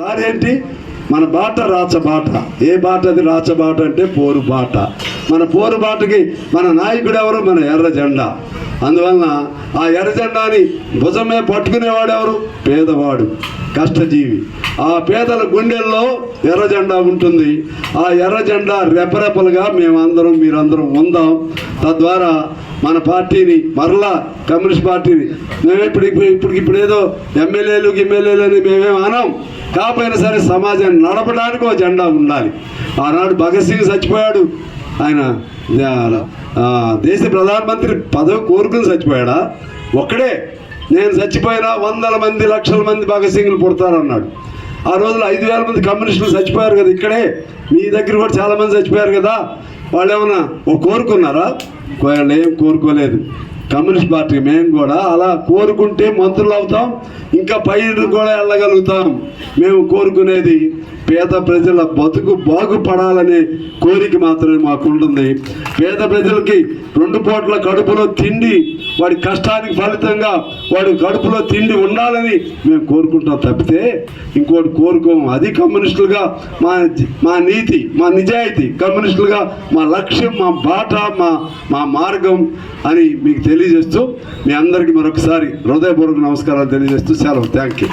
దారేంటి? ఏంటి మన బాట రాచబాట ఏ బాట అది రాచబాట అంటే పోరు బాట. మన పోరు బాటకి మన నాయకుడు ఎవరు? మన ఎర్ర జెండా. అందువలన ఆ ఎర్ర జెండాని భుజమే పట్టుకునేవాడు ఎవరు? పేదవాడు కష్టజీవి. ఆ పేదల గుండెల్లో ఎర్ర జెండా ఉంటుంది. ఆ ఎర్ర జెండా రెపరెపలుగా మేమందరం మీరందరం ఉందాం. తద్వారా మన పార్టీని మరలా కమ్యూనిస్ట్ పార్టీని. మేము ఇప్పుడు ఇప్పుడు ఇప్పుడు ఏదో ఎమ్మెల్యేలు గిమ్మెల్యేలు అని మేమేం అనం కాకపోయినా సరే సమాజాన్ని నడపడానికి ఒక జెండా ఉండాలి. ఆనాడు భగత్ సింగ్ చచ్చిపోయాడు. ఆయన దేశ ప్రధానమంత్రి పదవి కోరుకుని చచ్చిపోయాడా? ఒక్కడే. నేను చచ్చిపోయినా వందల మంది లక్షల మంది భగత్ సింగ్లు పుడతారన్నాడు. ఆ రోజులు ఐదు వేల మంది కమ్యూనిస్టులు చచ్చిపోయారు కదా ఇక్కడే. మీ దగ్గర కూడా చాలా మంది చచ్చిపోయారు కదా. వాళ్ళు ఏమన్నా ఓ కోరుకున్నారా? వాళ్ళు ఏం కోరుకోలేదు. కమ్యూనిస్ట్ పార్టీ మేము కూడా అలా కోరుకుంటే మంత్రులు అవుతాం ఇంకా పైన కూడా వెళ్ళగలుగుతాం. మేము కోరుకునేది పేద ప్రజల బతుకు బాగుపడాలనే కోరిక మాత్రమే మాకు ఉంటుంది పేద ప్రజలకి రెండు పూట్ల కడుపులో తిండి వాడి కష్టానికి ఫలితంగా వాడి కడుపులో తిండి ఉండాలని మేము కోరుకుంటాం తప్పితే ఇంకోటి కోరుకోము. అది కమ్యూనిస్టులుగా మా మా నీతి మా నిజాయితీ కమ్యూనిస్టులుగా మా లక్ష్యం మా బాట మా మా మార్గం అని మీకు తెలియజేస్తూ మీ అందరికీ మరొకసారి హృదయపూర్వక నమస్కారాలు తెలియజేస్తూ సెలవు. Thank you